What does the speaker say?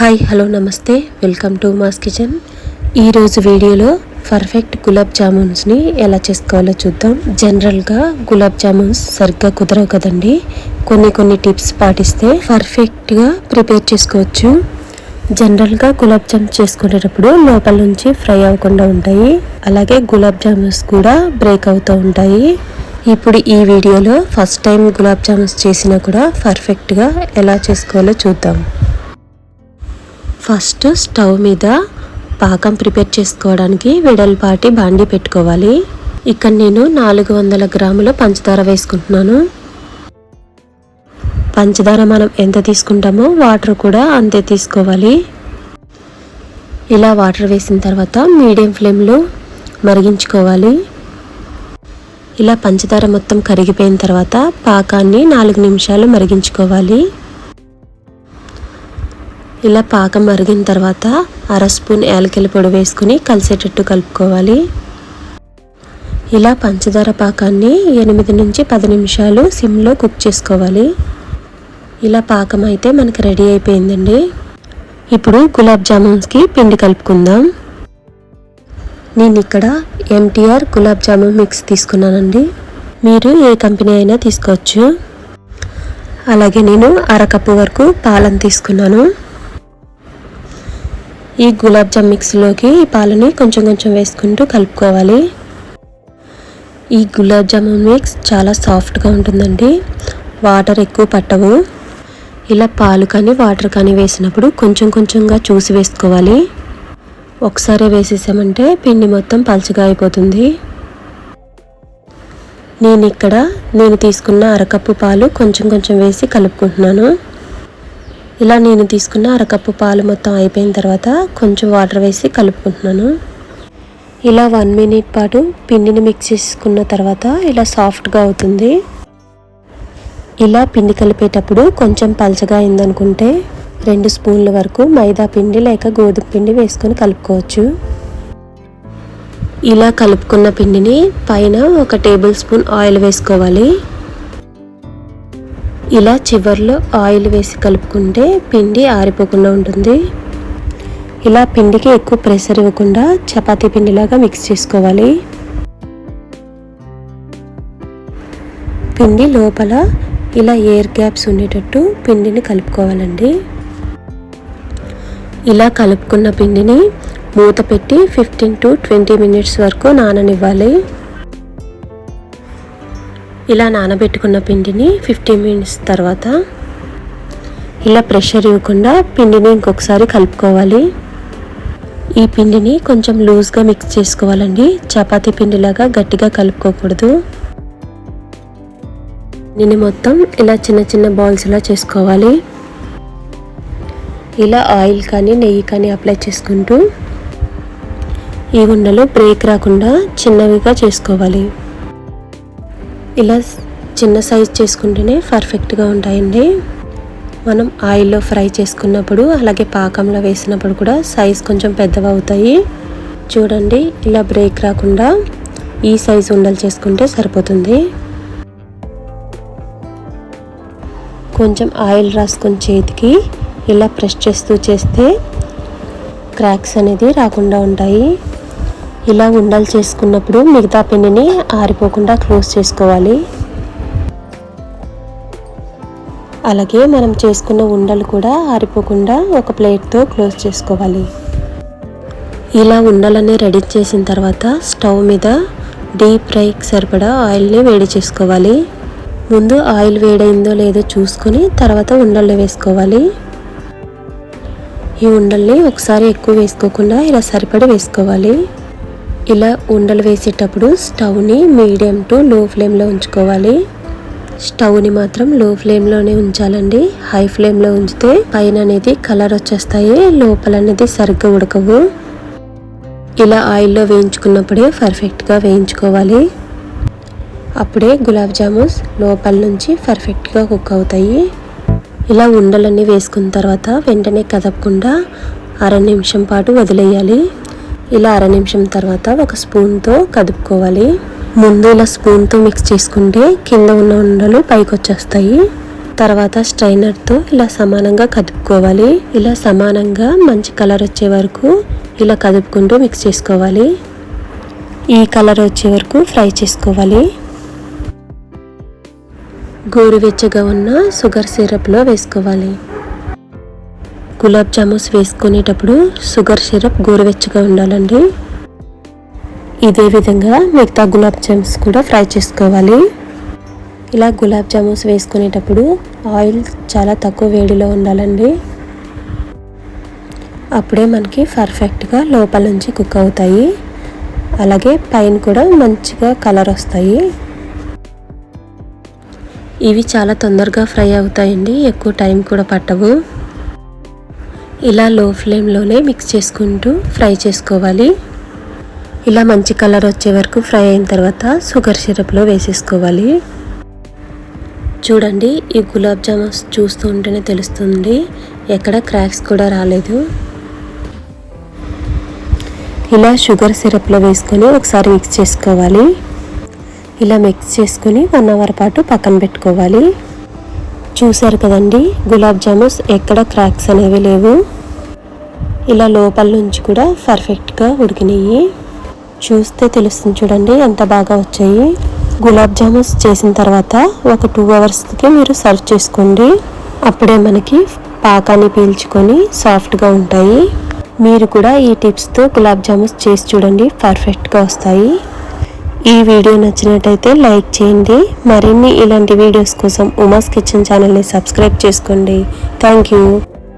Hi hello నమస్తే. Welcome to Uma's kitchen. ఈరోజు వీడియోలో పర్ఫెక్ట్ గులాబ్ జామున్స్ని ఎలా చేసుకోవాలో చూద్దాం. జనరల్గా గులాబ్ జామున్స్ సరిగ్గా కుదరవు కదండి. కొన్ని కొన్ని టిప్స్ పాటిస్తే పర్ఫెక్ట్గా ప్రిపేర్ చేసుకోవచ్చు. జనరల్గా గులాబ్ జామ్ చేసుకునేటప్పుడు లోపల నుంచి ఫ్రై అవ్వకుండా ఉంటాయి. అలాగే గులాబ్ జామున్స్ కూడా బ్రేక్ అవుతూ ఉంటాయి. ఇప్పుడు ఈ వీడియోలో ఫస్ట్ టైం గులాబ్ జామున్స్ చేసినా కూడా పర్ఫెక్ట్గా ఎలా చేసుకోవాలో చూద్దాం. ఫస్ట్ స్టవ్ మీద పాకం ప్రిపేర్ చేసుకోవడానికి వెడల్పాటి బాండి పెట్టుకోవాలి. ఇక్కడ నేను నాలుగు వందల గ్రాముల పంచదార వేసుకుంటున్నాను. పంచదార మనం ఎంత తీసుకుంటామో వాటర్ కూడా అంతే తీసుకోవాలి. ఇలా వాటర్ వేసిన తర్వాత మీడియం ఫ్లేమ్లో మరిగించుకోవాలి. ఇలా పంచదార మొత్తం కరిగిపోయిన తర్వాత పాకాన్ని నాలుగు నిమిషాలు మరిగించుకోవాలి. ఇలా పాకం మరిగిన తర్వాత అర స్పూన్ యాలకల పొడి వేసుకుని కలిసేటట్టు కలుపుకోవాలి. ఇలా పంచదార పాకాన్ని ఎనిమిది నుంచి పది నిమిషాలు సిమ్లో కుక్ చేసుకోవాలి. ఇలా పాకం అయితే మనకి రెడీ అయిపోయిందండి. ఇప్పుడు గులాబ్ జామున్స్కి పిండి కలుపుకుందాం. నేను ఇక్కడ ఎంటీఆర్ గులాబ్ జామున్ మిక్స్ తీసుకున్నానండి. మీరు ఏ కంపెనీ అయినా తీసుకోవచ్చు. అలాగే నేను అరకప్పు వరకు పాలను తీసుకున్నాను. ఈ గులాబ్ జామ్ మిక్స్లోకి ఈ పాలని కొంచెం కొంచెం వేసుకుంటూ కలుపుకోవాలి. ఈ గులాబ్ జామున్ మిక్స్ చాలా సాఫ్ట్గా ఉంటుందండి. వాటర్ ఎక్కువ పట్టవు. ఇలా పాలు కానీ వాటర్ కానీ వేసినప్పుడు కొంచెం కొంచెంగా చూసి వేసుకోవాలి. ఒకసారి వేసేసామంటే పిండి మొత్తం పలుచగా అయిపోతుంది. నేను ఇక్కడ నేను తీసుకున్న అరకప్పు పాలు కొంచెం కొంచెం వేసి కలుపుకుంటున్నాను. ఇలా నేను తీసుకున్న అరకప్పు పాలు మొత్తం అయిపోయిన తర్వాత కొంచెం వాటర్ వేసి కలుపుకుంటున్నాను. ఇలా వన్ మినిట్ పాటు పిండిని మిక్స్ చేసుకున్న తర్వాత ఇలా సాఫ్ట్గా అవుతుంది. ఇలా పిండి కలిపేటప్పుడు కొంచెం పలచగా అయిందనుకుంటే రెండు స్పూన్ల వరకు మైదా పిండి లేక గోధుమ పిండి వేసుకొని కలుపుకోవచ్చు. ఇలా కలుపుకున్న పిండిని పైన ఒక టేబుల్ స్పూన్ ఆయిల్ వేసుకోవాలి. ఇలా చివర్లో ఆయిల్ వేసి కలుపుకుంటే పిండి ఆరిపోకుండా ఉంటుంది. ఇలా పిండికి ఎక్కువ ప్రెషర్ ఇవ్వకుండా చపాతీ పిండిలాగా మిక్స్ చేసుకోవాలి. పిండి లోపల ఇలా ఎయిర్ గ్యాప్స్ ఉండేటట్టు పిండిని కలుపుకోవాలండి. ఇలా కలుపుకున్న పిండిని మూత పెట్టి ఫిఫ్టీన్ టు ట్వంటీ మినిట్స్ వరకు నాననివ్వాలి. ఇలా నానబెట్టుకున్న పిండిని ఫిఫ్టీన్ మినిట్స్ తర్వాత ఇలా ప్రెషర్ ఇవ్వకుండా పిండిని ఇంకొకసారి కలుపుకోవాలి. ఈ పిండిని కొంచెం లూజ్గా మిక్స్ చేసుకోవాలండి. చపాతీ పిండిలాగా గట్టిగా కలుపుకోకూడదు. దీన్ని మొత్తం ఇలా చిన్న చిన్న బాల్స్లా చేసుకోవాలి. ఇలా ఆయిల్ కానీ నెయ్యి కానీ అప్లై చేసుకుంటూ ఈ ఉండలు బ్రేక్ రాకుండా చిన్నవిగా చేసుకోవాలి. ఇలా చిన్న సైజ్ చేసుకుంటేనే పర్ఫెక్ట్గా ఉంటాయండి. మనం ఆయిల్లో ఫ్రై చేసుకున్నప్పుడు అలాగే పాకంలో వేసినప్పుడు కూడా సైజ్ కొంచెం పెద్దవి అవుతాయి చూడండి ఇలా బ్రేక్ రాకుండా ఈ సైజ్ ఉండలు చేసుకుంటే సరిపోతుంది. కొంచెం ఆయిల్ రాసుకొని చేతికి ఇలా ప్రెస్ చేస్తూ చేస్తే క్రాక్స్ అనేది రాకుండా ఉంటాయి. ఇలా ఉండలు చేసుకున్నప్పుడు మిగతా పిండిని ఆరిపోకుండా క్లోజ్ చేసుకోవాలి. అలాగే మనం చేసుకున్న ఉండలు కూడా ఆరిపోకుండా ఒక ప్లేట్తో క్లోజ్ చేసుకోవాలి. ఇలా ఉండలన్నీ రెడీ చేసిన తర్వాత స్టవ్ మీద డీప్ ఫ్రైకి సరిపడా ఆయిల్ని వేడి చేసుకోవాలి. ముందు ఆయిల్ వేడైందో లేదో చూసుకొని తర్వాత ఉండలు వేసుకోవాలి. ఈ ఉండల్ని ఒకసారి ఎక్కువ వేసుకోకుండా ఇలా సరిపడి వేసుకోవాలి. ఇలా ఉండలు వేసేటప్పుడు స్టవ్ని మీడియం టు లో ఫ్లేమ్లో ఉంచుకోవాలి. స్టవ్ని మాత్రం లో ఫ్లేమ్లోనే ఉంచాలండి. హై ఫ్లేమ్లో ఉంచితే పైన అనేది కలర్ వచ్చేస్తాయి లోపల అనేది సరిగ్గా ఉడకవు. ఇలా ఆయిల్లో వేయించుకున్నప్పుడే పర్ఫెక్ట్గా వేయించుకోవాలి. అప్పుడే గులాబ్ జామున్స్ లోపల నుంచి పర్ఫెక్ట్గా కుక్ అవుతాయి. ఇలా ఉండలన్నీ వేసుకున్న తర్వాత వెంటనే కదపకుండా అర నిమిషం పాటు వదిలేయాలి. ఇలా అర నిమిషం తర్వాత ఒక స్పూన్తో కదుపుకోవాలి. ముందు ఇలా స్పూన్తో మిక్స్ చేసుకుంటే కింద ఉన్న ఉండలు పైకి వచ్చేస్తాయి. తర్వాత స్ట్రైనర్తో ఇలా సమానంగా కదుపుకోవాలి. ఇలా సమానంగా మంచి కలర్ వచ్చే వరకు ఇలా కదుపుకుంటూ మిక్స్ చేసుకోవాలి. ఈ కలర్ వచ్చే వరకు ఫ్రై చేసుకోవాలి. గోరువెచ్చగా ఉన్న షుగర్ సిరప్లో వేసుకోవాలి. గులాబ్ జామున్స్ వేసుకునేటప్పుడు షుగర్ సిరప్ గోరువెచ్చగా ఉండాలండి. ఇదే విధంగా మిగతా గులాబ్ జామ్స్ కూడా ఫ్రై చేసుకోవాలి. ఇలా గులాబ్ జామున్స్ వేసుకునేటప్పుడు ఆయిల్ చాలా తక్కువ వేడిలో ఉండాలండి. అప్పుడే మనకి పర్ఫెక్ట్గా లోపల నుంచి కుక్ అవుతాయి. అలాగే పైన కూడా మంచిగా కలర్ వస్తాయి. ఇవి చాలా తొందరగా ఫ్రై అవుతాయండి ఎక్కువ టైం కూడా పట్టవు. ఇలా లో ఫ్లేమ్లోనే మిక్స్ చేసుకుంటూ ఫ్రై చేసుకోవాలి. ఇలా మంచి కలర్ వచ్చే వరకు ఫ్రై అయిన తర్వాత షుగర్ సిరప్లో వేసేసుకోవాలి. చూడండి ఈ గులాబ్ జామున్స్ చూస్తూ ఉంటేనే తెలుస్తుంది ఎక్కడ క్రాక్స్ కూడా రాలేదు. ఇలా షుగర్ సిరప్లో వేసుకొని ఒకసారి మిక్స్ చేసుకోవాలి. ఇలా మిక్స్ చేసుకుని వన్ అవర్ పాటు పక్కన పెట్టుకోవాలి. చూశారు కదండి గులాబ్ జామున్స్ ఎక్కడ క్రాక్స్ అనేవి లేవు. ఇలా లోపల నుంచి కూడా పర్ఫెక్ట్గా ఉడికినాయి. చూస్తే తెలుస్తుంది చూడండి ఎంత బాగా వచ్చాయి. గులాబ్ జామున్స్ చేసిన తర్వాత ఒక టూ అవర్స్కి మీరు సర్వ్ చేసుకోండి. అప్పుడే మనకి పాకాన్ని పీల్చుకొని సాఫ్ట్గా ఉంటాయి. మీరు కూడా ఈ టిప్స్తో గులాబ్ జామున్స్ చేసి చూడండి పర్ఫెక్ట్గా వస్తాయి. ఈ వీడియో నచ్చినట్టయితే లైక్ చేయండి. మరిన్ని ఇలాంటి వీడియోస్ కోసం ఉమాస్ కిచెన్ ఛానల్ని సబ్స్క్రైబ్ చేసుకోండి. Thank you.